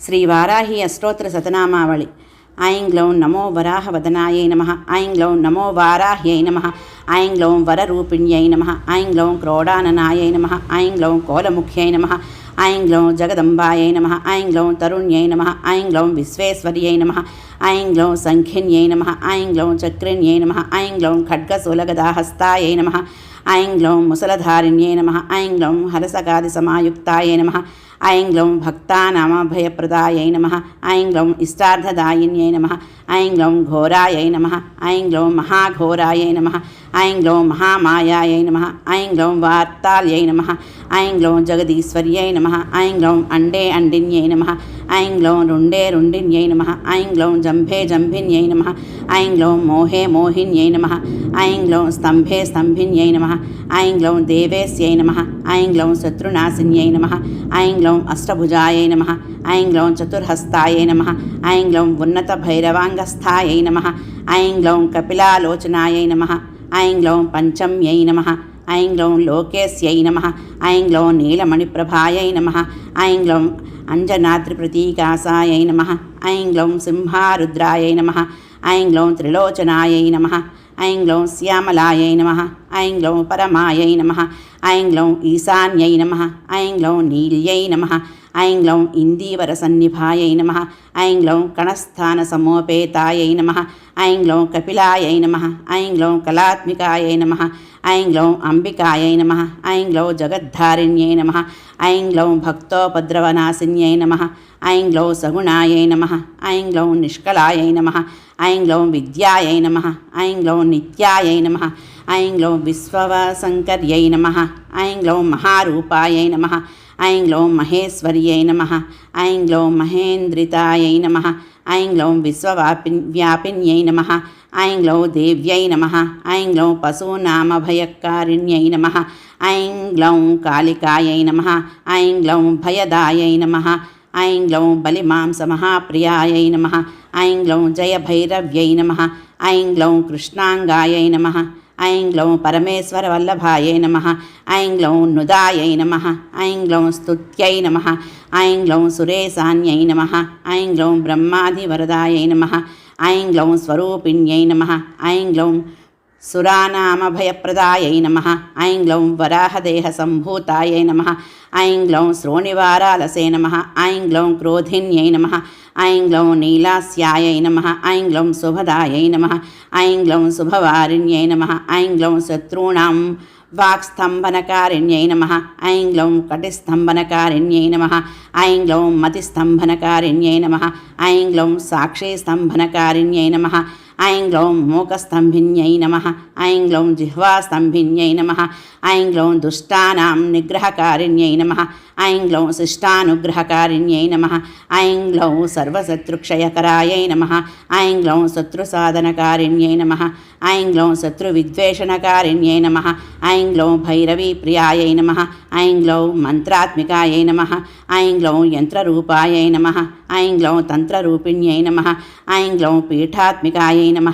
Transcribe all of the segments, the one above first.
శ్రీ వారాహి అష్టోత్తర శతనామావళి ఐం గ్లౌం నమో వరాహ వదనాయై నమ ఐం గ్లౌం నమో వారాహ్యై నమ ఐం గ్లౌం వరరూపిణ్యై నమ ఐం గ్లౌం క్రోడాననాయై నమ ఐం గ్లౌం కోలముఖ్యై నమ ఐం గ్లౌం జగదంబాయై నమ ఐం గ్లౌం తరుణ్యై నమ ఐం గ్లౌం విశ్వేశ్వర్యై నమ ఐం గ్లౌం సంఖ్యన్యై నమ ఐం గ్లౌం చక్రిణ్యై నమ ఐం గ్లౌం ఖడ్గశూలగదాహస్తాయై నమ ఐం గ్లౌం ముసలధారిణ్యై నమ ఐం గ్లౌం హరసగాది సమాయుక్తాయై నమ ఐం గ్లౌం భక్తానామభయప్రదాయై నమ. ఐం గ్లౌం ఇష్టార్థదాయిన్యై నమ. ఐం గ్లౌం ఘోరాయై నమ ఐం గ్లౌం మహాఘోరాయై నమ ఐం గ్లౌం మహామాయాయై నమ ఐం గ్లౌం వార్తాల్యై నమ ఐం గ్లౌం జగదీశ్వర్యై నమ ఐం గ్లౌం అండే అండిన్యై నమ ఐం గ్లౌం రుండే రుండిన్యై నమ ఐం గ్లౌం జంభే జంభిన్యై నమ ఐం గ్లౌం మోహే మోహిన్యై నమ ఐం గ్లౌం స్తంభే స్తంభిన్యై నమ ఐం గ్లౌం దేవేస్యై నమ ఐం గ్లౌం శత్రునాశిన్యై నమ ఐం గ్లౌం అష్టభుజాయై నమ ఐంగ్లౌం చతుర్హస్తాయై నమ ఐంగ్లౌం ఉన్నత భైరవాంగస్థాయై నమ ఐంగ్లౌం కపిలాలోచనాయై నమ ఐంగ్లౌం పంచమ్యై నమ ఐంగ్లౌం లోకేశ్యై నమ ఐంగ్లౌం నీలమణిప్రభాయై నమ ఐంగ్లౌం అంజనాద్రిప్రతీకాసాయై నమ ఐంగ్లౌం సింహారుద్రాయై నమ ఐంగ్లౌం త్రిలోచనాయై నమ ఐంగ్లౌం శ్యామలాయై నమ ఐంగ్లౌం పరమాయై నమ ఐంగ్లౌం ఈశాన్యై నమ ఐంగ్లౌం నీల్యై నమ ఐం గ్లౌం ఇందీవరసన్నిభాయై నమ ఐం కణస్థాన సమోపేతాయై నమ ఐంగ్లం కపిలాయై నమ ఐంగ్లం కళాత్మికాయై నమ ఐంగ్లం అంబికాయై నమ ఐంగ్లౌ జగద్ధారిణ్యై నమ ఐంగ్లం భక్తోపద్రవనాశిన్యై నమ ఐంగ్లౌ సగుణాయై నమ ఐం గ్లౌం నిష్కలాయై నమ ఐంగ్లం విద్యాయై నమ ఐంగ్లం నిత్యాయై నమ ఐం విశ్వవశంకర్యై నమ ఐంగ్లం మహారూపాయై నమ ఐం గ్లౌం మహేశ్వర్యై నమ ఐం గ్లౌం మహేంద్రితాయై నమ ఐం గ్లౌం విశ్వవాపి వ్యాపిన్యై నమ ఐం గ్లౌ దేవ్యై నమ ఐం గ్లౌ పశూనామభయకారిణ్యై నమ ఐం గ్లౌం కాళికాయై నమ ఐం గ్లౌం భయదాయై నమ ఐం గ్లౌం బలిమాంసమహాప్రియాయై నమ ఐం గ్లౌం జయభైరవ్యై నమ ఐం గ్లౌం కృష్ణాంగాయై నమ ఐం గ్లౌం పరమేశ్వరవల్లభాయై నమ. ఐం గ్లౌం నుదాయై నమ. ఐం గ్లౌం స్తుత్యై నమ. ఐం గ్లౌం సురేశాన్యై నమ. ఐం గ్లౌం బ్రహ్మాదివరదాయై నమ. ఐం గ్లౌం స్వరూపిణ్యై నమ. ఐం గ్లౌం సురానామభయప్రదాయై నమ ఐం గ్లౌం వరాహదేహసంభూతాయై నమ ఐం గ్లౌం శ్రోణివారాలసే నమ ఐం గ్లౌం క్రోధిన్యై నమ ఐం గ్లౌం నీలాస్యాయై నమ ఐం గ్లౌం శుభదాయై నమ ఐం గ్లౌం శుభవారిణ్యై నమ ఐం గ్లౌం శత్రూణాం వాక్స్తంభనకారిణ్యై నమ ఐం గ్లౌం కటిస్తంభనకారిణ్యై నమ ఐం గ్లౌం మతిస్తంభనకారిణ్యై నమ ఐం గ్లౌం సాక్షీస్తంభనకారిణ్యై నమ ఐం గ్లౌం మూకస్తంభిన్యై నమ ఐం గ్లౌం జిహ్వాస్తంభిన్యై నమ ఐం గ్లౌం దుష్టానాం నిగ్రహకారిణ్యై నమ ఐం గ్లౌం శిష్టానుగ్రహకారిణ్యై నమ ఐం గ్లౌం సర్వశత్రుక్షయకరాయై నమ ఐం గ్లౌం శత్రుసాధనకారిణ్యై నమ ఐం గ్లౌం శత్రువిద్వేషణకారిణ్యై నమ ఐం గ్లౌం భైరవీప్రియాయై నమ ఐం గ్లౌం మంత్రాత్మికాయై నమ ఐం గ్లౌం యంత్రరూపాయై నమ ఐం గ్లౌం తంత్రరూపిణ్యై నమ ఐం గ్లౌం పీఠాత్మికాయై నమ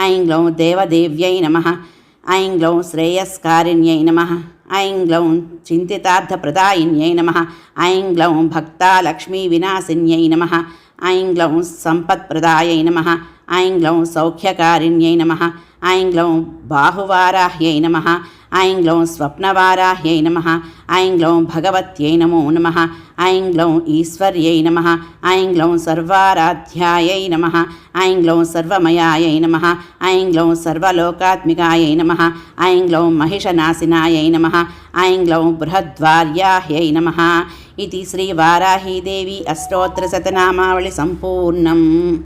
ఐం గ్లౌం దేవదేవ్యై నమ ఐం గ్లౌం శ్రేయస్కారిణ్యై నమ ఐం గ్లౌం చింతితార్థప్రదాయిన్యై నమ ఐం గ్లౌం భక్తాలక్ష్మీవినాశిన్యై నమ ఐం గ్లౌం సంపత్ప్రదాయై నమ ఐం గ్లౌం సౌఖ్యకారిణ్యై నమ ఐం గ్లౌం బాహువారాహ్యై నమ ఐం గ్లౌం స్వప్నవారాహ్యై నమ ఐం గ్లౌం భగవత్యై నమో నమ ఐం గ్లౌం ఈశ్వర్యై నమ ఐం గ్లౌం సర్వారాధ్యాయై నమ ఐం గ్లౌం సర్వమయాయై నమ ఐం గ్లౌం సర్వలోకాత్మికాయై నమ ఐం గ్లౌం మహిషనాశినాయై నమ ఐం గ్లౌం బృహద్వార్యాహ్యై నమ. ఇది శ్రీ వారాహీదేవి అష్టోత్తరశతనామావళి సంపూర్ణం.